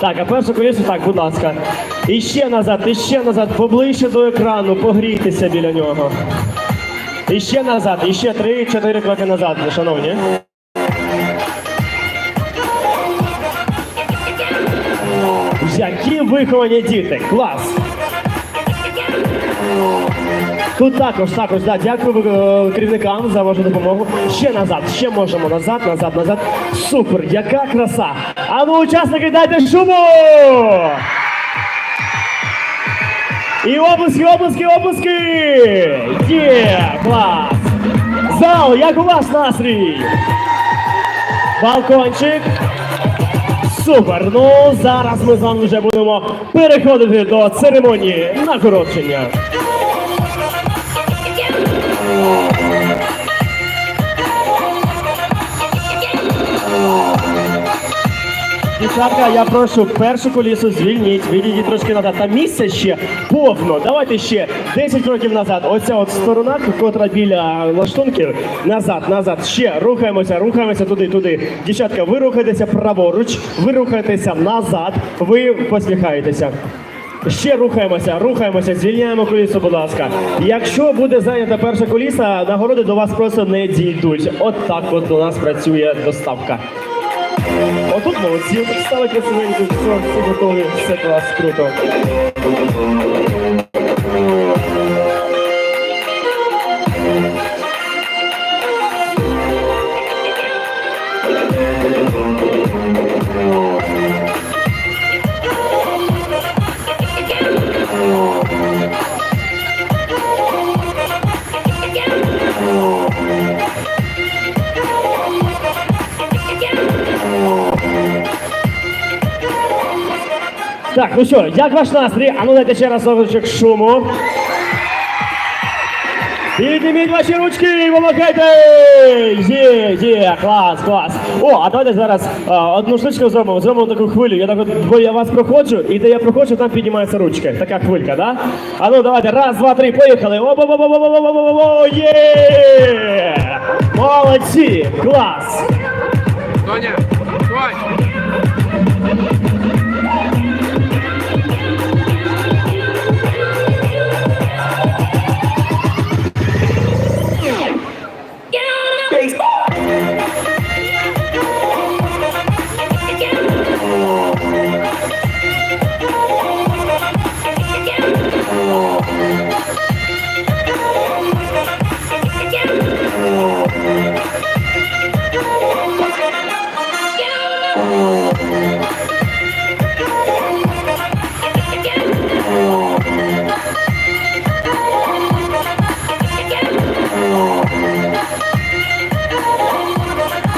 Так, а першу колісу, так, будь ласка. І ще назад, і ще назад, поближче до екрану, погрійтеся біля нього. І ще назад, і ще три-чотири кроки назад, шановні. Які виховані діти! Клас! Тут також, також, да, дякую е, керівникам за вашу допомогу. Ще назад, ще можемо назад, назад, назад. Супер, яка краса! А ну, учасники, дайте шуму! І облиски, облиски, облиски! Є, клас! Зал, як у вас настрій? Балкончик. Супер! Ну зараз ми з вами вже будемо переходити до церемонії нагородження. Дівчатка, я прошу першу колісу звільніть, відійдіть трошки назад. Там місце ще повно. Давайте ще 10 кроків назад. Оця от сторона, котра біля лаштунків. Назад, назад. Ще рухаємося, рухаємося туди, туди. Дівчатка, ви рухаєтеся праворуч, ви рухаєтеся назад, ви посміхаєтеся. Ще рухаємося, рухаємося, звільняємо колісо, будь ласка. Якщо буде зайнята перша коліса, нагороди до вас просто не дійдуть. От так от у нас працює доставка. Отут молодці, стали красивенько, все, все готові, все клас, круто. Так, ну що, як ваш настрій? А ну дайте ще раз овочок шуму. Підніміть ваші ручки, помагайте! Є, є, клас, клас. О, а давайте зараз а, одну штучку зробимо, зробимо таку хвилю. Я так от, бо я вас проходжу, і де я проходжу, там піднімаються ручки. Така хвилька, да? А ну давайте, раз, два, три, поїхали. оп оп оп оп оп оп оп оп є! Молодці, клас! Тоня,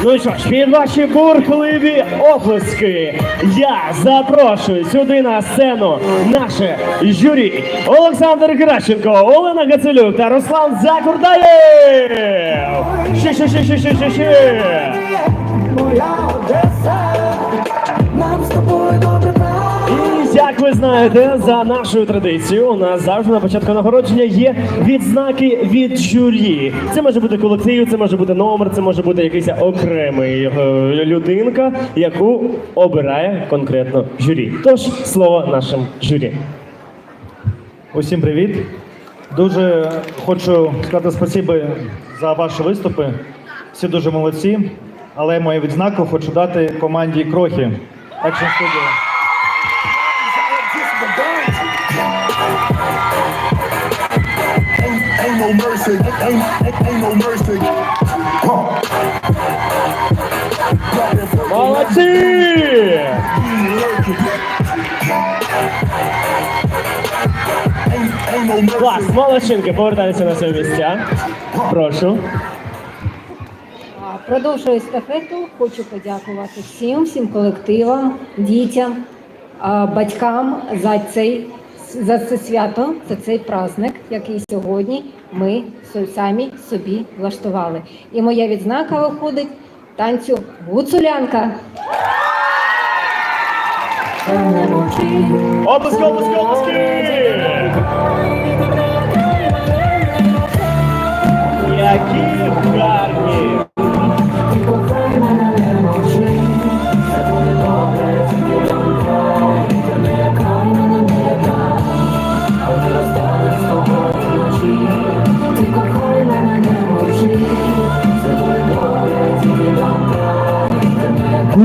Ну що ж, під ваші бурхливі оплески я запрошую сюди на сцену наше журі Олександр Гращенко, Олена Гацелюк та Руслан Закурдаєв. Ще, ще, ще, ще, ще, ще, ще. Моя Одеса, нам з тобою ви знаєте, за нашою традицією, у нас завжди на початку нагородження є відзнаки від журі. Це може бути колектив, це може бути номер, це може бути якийсь окремий е, людинка, яку обирає конкретно журі. Тож слово нашим журі. Усім привіт. Дуже хочу сказати спасибі за ваші виступи. Всі дуже молодці. Але мою відзнаку хочу дати команді Крохи. Action Studio. No mercy, ain't, ain't, ain't no mercy. Молодці! Клас, молодчинки, повертайтеся на свої місця. Прошу. Продовжую естафету. Хочу подякувати всім, всім колективам, дітям, батькам за цей за це свято, за цей праздник, який сьогодні ми самі собі влаштували. І моя відзнака виходить танцю гуцулянка. Оплески, оплески, оплески! Які гарні!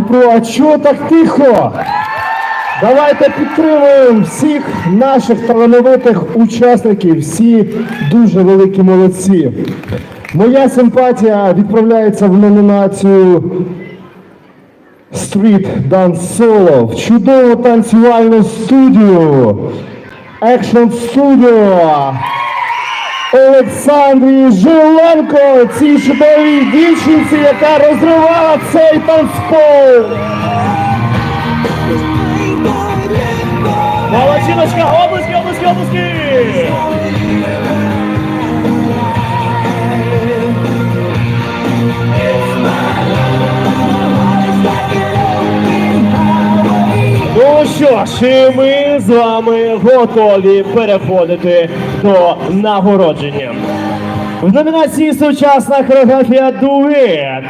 Дніпро, а чого так тихо? Давайте підтримуємо всіх наших талановитих учасників. Всі дуже великі молодці. Моя симпатія відправляється в номінацію Street Dance Solo в чудову танцювальну студію Action Studio Олександрі Жиленко, цій чудовій дівчинці, яка розривала цей танцпол. Молодчиночка, обласки, обласки, обласки! Ну що ж, ми з вами готові переходити до нагородження. В номінації сучасна хореографія дует.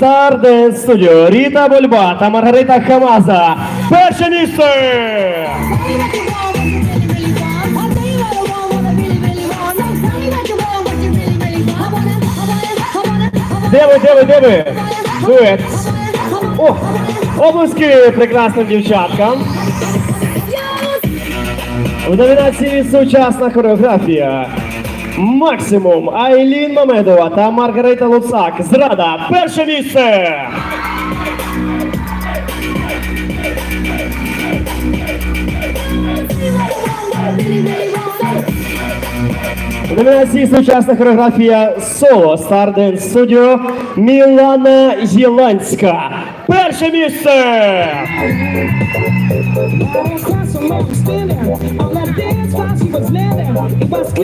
Dance Studio Ріта Бульба та Маргарита Хамаза. Перше місце! Де ви, де ви, де ви? Дует. О, обласки прекрасним дівчаткам. В номінації сучасна хореографія. Максимум Айлін Мамедова та Маргарита Луцак. Зрада. Перше місце. В номінації сучасна хореографія соло Dance Studio Мілана Єланська. Перше місце.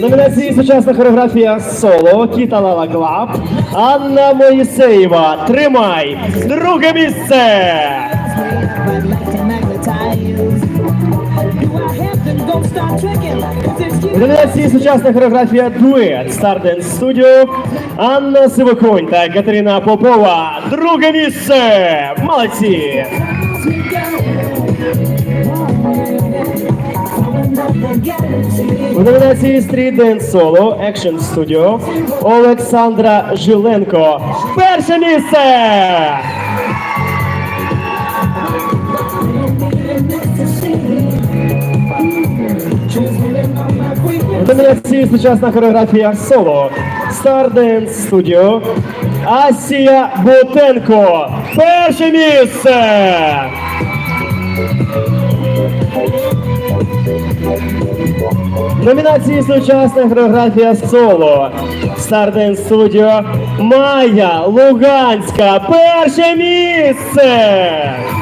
Номінації сучасна хореографія соло Кіта Лала Клаб Анна Моїсеєва. Тримай. Друге місце. Номінації сучасна хореографія дует Dance Studio Анна Сивоконь та Катерина Попова. Друге місце. Молодці. В номінації Street Dance Solo Action Studio Олександра Жиленко. Перше місце. В номінації сучасна хореографія соло Star Dance Studio Асія Бутенко. Перше місце. Номінації сучасна хореографія соло Star Dance Studio Майя Луганська. Перше місце.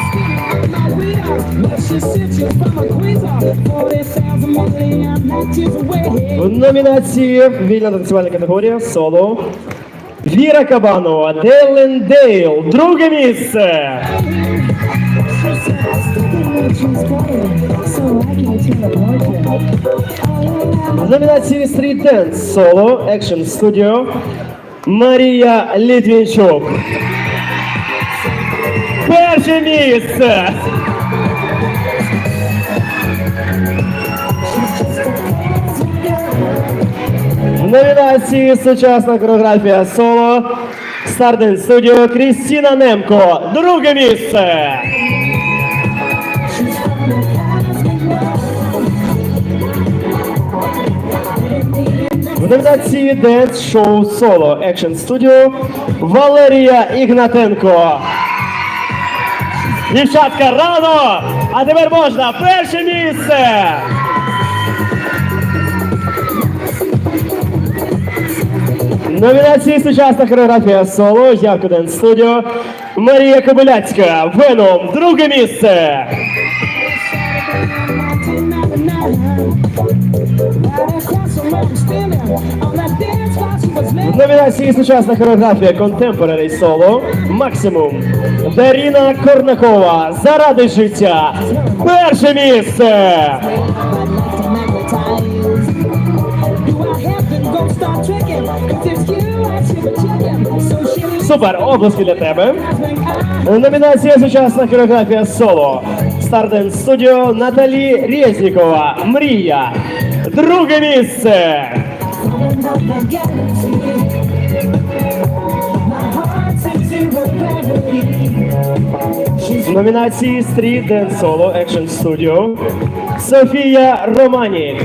В номінації вільна танцювальна категорія соло. Віра Кабанова, Дейлен Дейл, друге місце. В номінації Street Dance Solo Action Studio Марія Літвінчук. Перше місце. Номінації сучасна хореографія соло Dance Studio Крістіна Немко. Друге місце. В номінації Dance Show Solo Action Studio Валерія Ігнатенко. Дівчатка, рано! А тепер можна перше місце! Номінації сучасна хореографія соло Явка Ден Студіо Марія Кобиляцька Веном друге місце. В номінації сучасна хореографія Contemporary Solo Максимум Даріна Корнакова Заради життя. Перше місце. Супер, обласки для тебе. Номінація сучасна хореографія соло. Старден Студіо Наталі Резнікова. Мрія. Друге місце. Номінації Street Dance Solo Action Studio Софія Романік.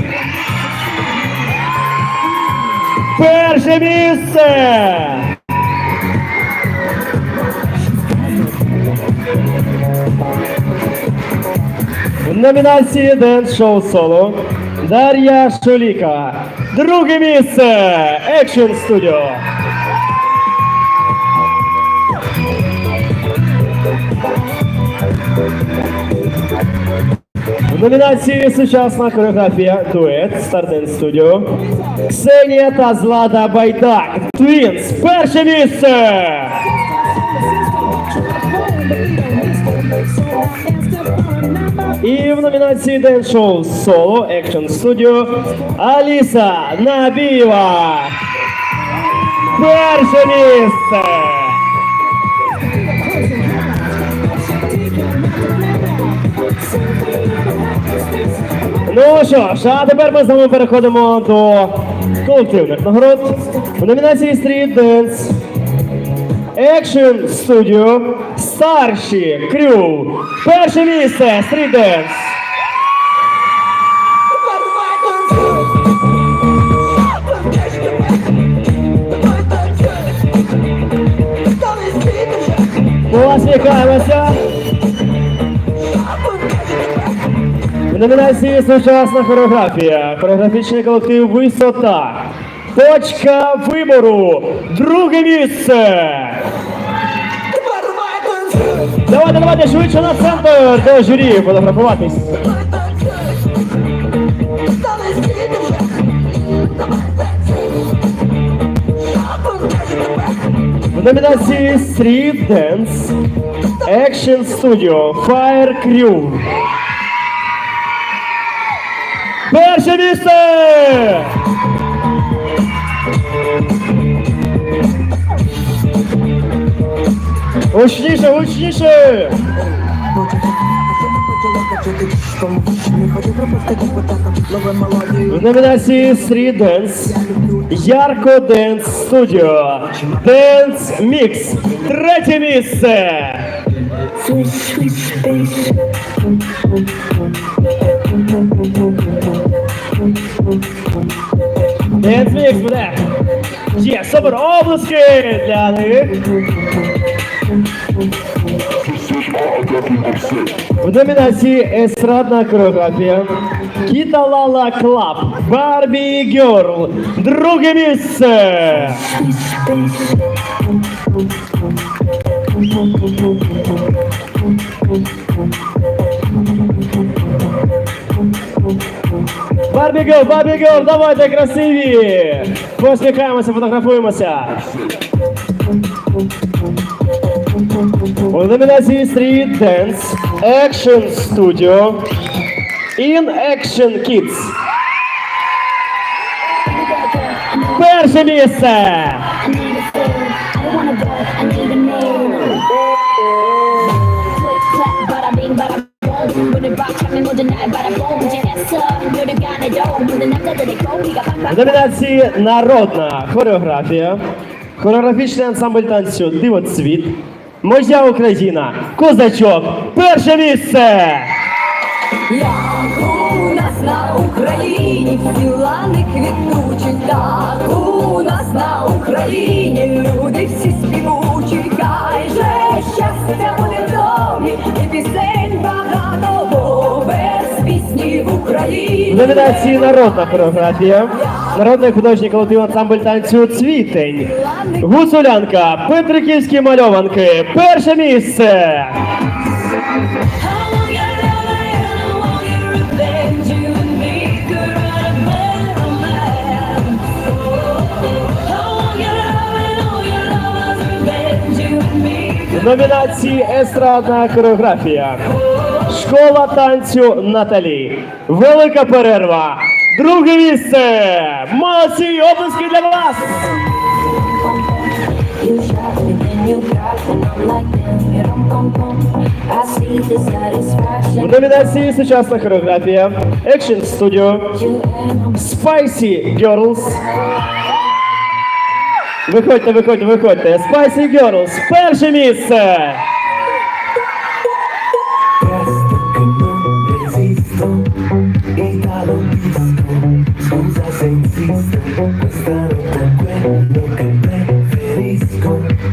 Перше місце! номінації Dance Show Solo Дар'я Шуліка. Друге місце Action Studio. В номінації Сучасна хореографія Дует Стартен Студіо Ксенія та Злата Байдак. Твінс. Перше місце! І в номінації Dance Show Solo Action Studio Аліса Набієва. Перше місце! Ну що ж, а тепер ми з вами переходимо до колективних нагород. В номінації Street Dance Action Studio Старші Крю. Перше місце Dance. Посміхаємося. В номінації Сучасна хореографія. Хореографічний колектив Висота. Точка вибору. Друге місце. Давайте, давайте швидше на центр до журі фотографуватись. В номінації Street Dance Action Studio Fire Crew. Перше місце! Гучніше, гучніше! В номінації Street Dance Ярко Dance Studio Dance Mix. Третє місце! Dance Mix буде! Є, супер обласки для них! В номінації Естрадна хореографія Кіта Лала Клаб Барбі Герл. Друге місце. Барбі Герл, Барбі Герл, давайте красиві! Посміхаємося, фотографуємося. У номінації Street Dance Action Studio In Action Kids. Перше місце! В номінації Народна хореографія, хореографічний ансамбль танцю Дивоцвіт, Моя Україна, Козачок, перше місце! Як у нас на Україні всі лани квітучі, так у нас на Україні люди всі співучі, хай же щастя буде в домі, і пісень багато, в номінації Народна хореографія, народний художній колектив ансамбль танцю Цвітень, Гуцулянка, Петриківські мальованки, перше місце! Номінації Естрадна хореографія. Школа танцю Наталі. Велика перерва. Друге місце. Молодці, оплески для вас. В номінації Сучасна хореографія. Action Studio. Spicy Girls. Виходьте, виходьте, виходьте. Spicy Girls. Перше місце.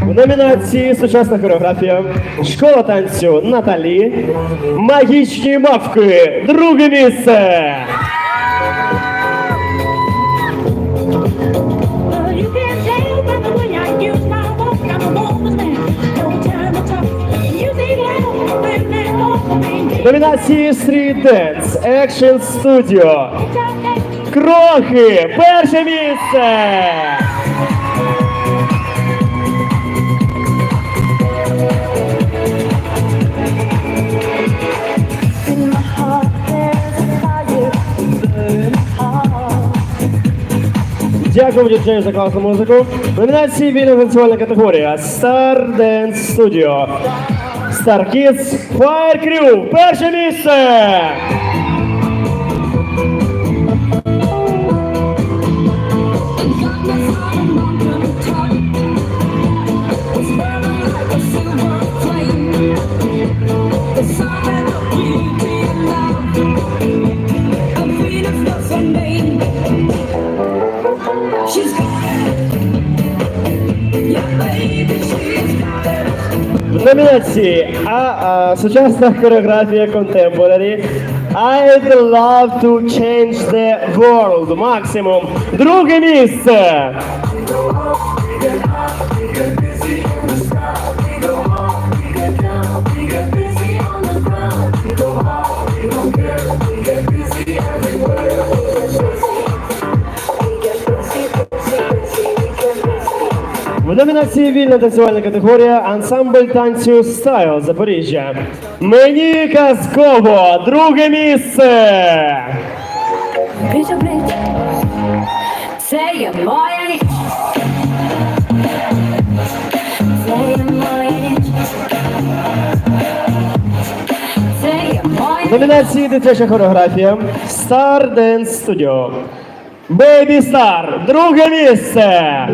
В номінації Сучасна хореографія, школа танцю Наталі. Магічні мавки. Друге місце. Номінації Street Dance Action Studio. Крохи! Перше місце. Дякую діджею за класну музику. Номінації вільна танцювальна категорія Star Dance Studio. Star Kids Fire Crew. Перше місце. It. В номінації а, а, сучасна хореографія Contemporary I'd love to change the world. Максимум. Друге місце. В номінації вільна танцювальна категорія ансамбль танцю Стайл Запоріжжя. Мені казково. Друге місце. Це є моя ніч. Це є моя ніч. Це є моя В номінації дитяча хореографія Star Dance Studio. Baby Star. Друге місце.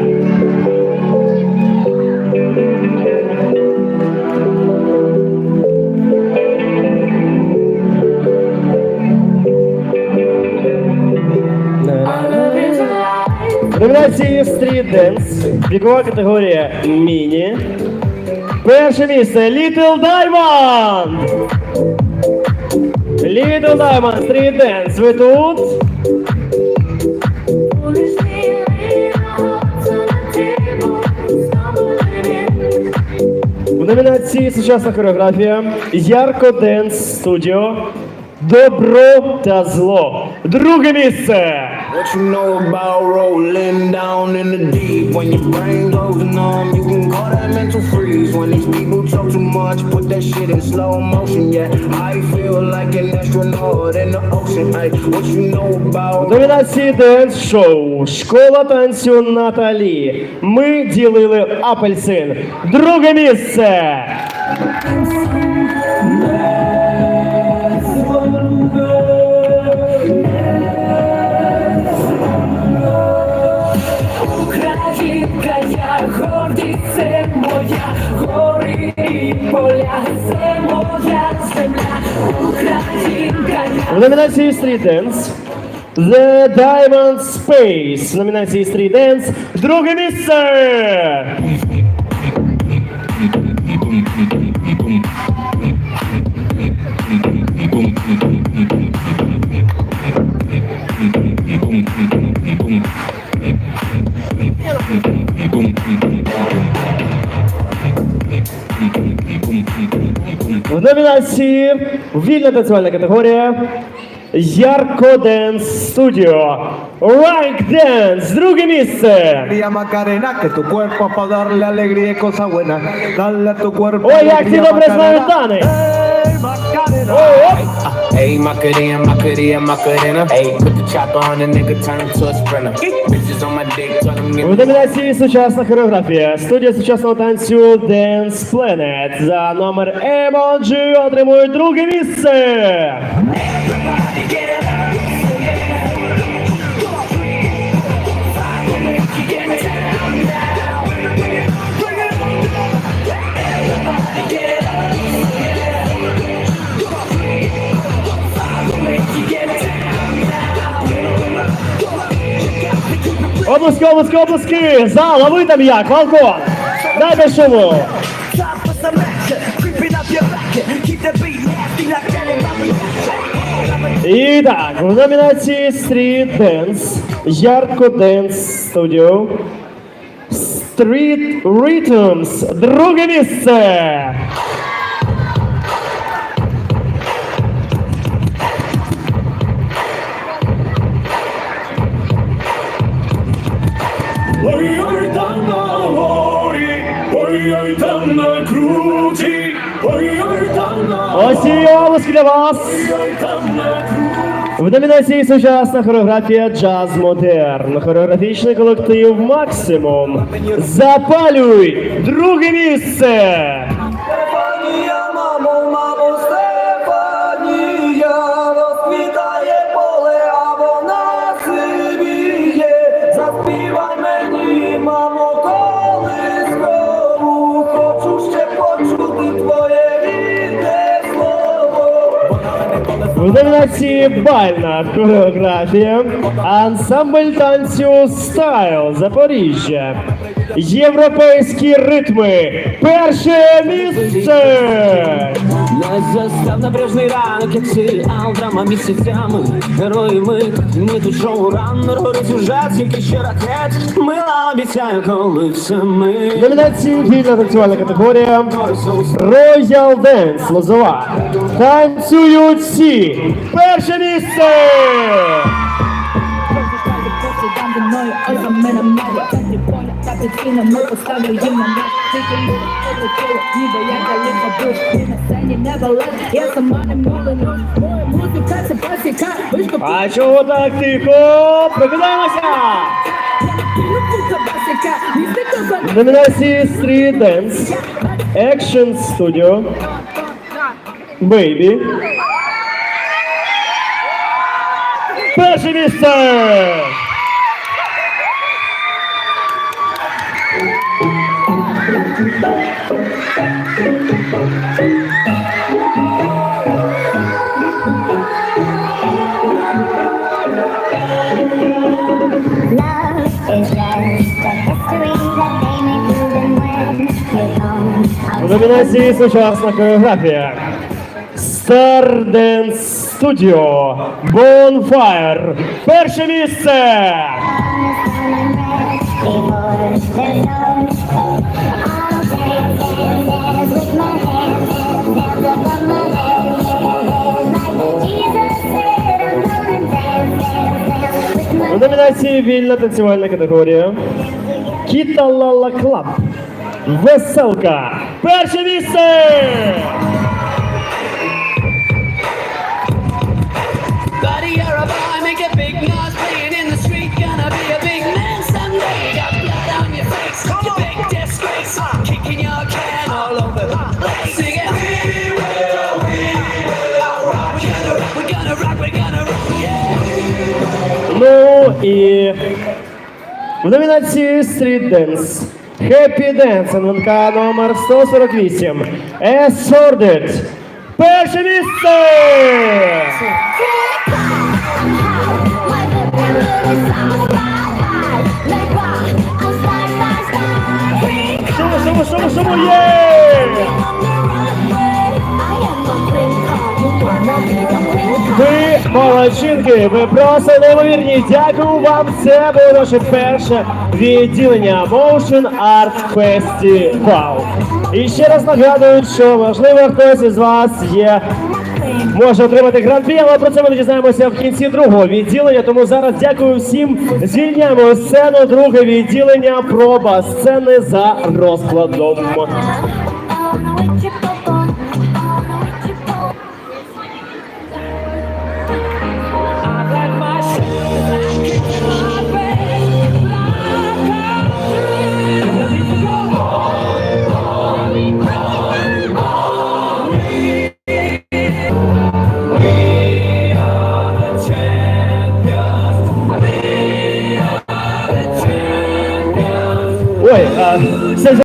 Номінації Street Dance. Вікова категорія Міні. Перше місце Little Diamond. Little Diamond Street Dance. Ви тут? В номінації Сучасна хореографія Ярко Денс Студіо. Добро та зло. Друге місце. What you know about rolling down in the deep? When your brain goes numb, you can call that mental freeze. When these people talk too much, put that shit in slow motion. Yeah, I feel like an astronaut in the ocean. Ay, what you know В about? номінації Денс Шоу Школа танцю Наталі. Ми ділили апельсин. Друге місце. Гори і поля, це моя земля. Українка, я В номінації Street Dance The Diamond Space. В номінації Street Dance друге місце. Номінації вільна танцювальна категорія Ярко Денс Студіо. Rank Dance. Друге місце. María Macarena, que tu cuerpo es para darle alegría y cosas buenas. Dale a tu cuerpo. Ой, як ці alegría, добре знають Macarena. Дани. Ey, Macarena. Ой, оп. Hey, Macarena, Macarena, Macarena. Hey, put the chopper on the nigga, turn him to a sprinter. Bitches on my dick, tell them В номінації сучасна хореографія. Студія сучасного танцю Dance Planet за номер Emoji отримують друге місце. Обласки, обласки, обласки! Зал, а ви там як, Валко! Дай без шуму! Итак, в номінації Street Dance, Ярко Dance Studio, Street Rhythms, друге місце! Ось і обласки для вас. В номінації сучасна хореографія Джаз Модерн. Хореографічний колектив Максимум. Запалюй! Друге місце! В номінації Бальна хореографія. Ансамбль танцю Стайл Запоріжжя. Європейські ритми. Перше місце! Нас застав напряжний ранок, як серіал, драма місяцями. Герої ми, ми тут шоу рано горить сюжет, скільки ще ракет. Ми обіцяю, коли все ми. Номінації вільна танцювальна категорія. Royal Dance Лозова. Танцюють всі. Перше місце! А чого так тихо? Прокидаємося! Номінації Street Dance, Action Studio, Baby. Перше місце! Love is В номінації сучасна хореографія. Star Dance Studio Bonfire. Перше місце! Номінації вільна танцювальна категорія. Кіта Лала Клаб. Веселка. Перше місце! Buddy, you're a boy, make a big noise і в номінації Street Dance. Happy Dance НВК номер 148. Assorted. Перше місце! Шуму, шуму, шуму, шуму, є! Ви молодчинки, ви просто неймовірні. Дякую вам. Це було наше перше відділення Motion Art Festival. І ще раз нагадую, що можливо хтось із вас є. Може отримати гран-прі, але про це ми дізнаємося в кінці другого відділення. Тому зараз дякую всім. Звільняємо сцену, друге відділення, проба сцени за розкладом.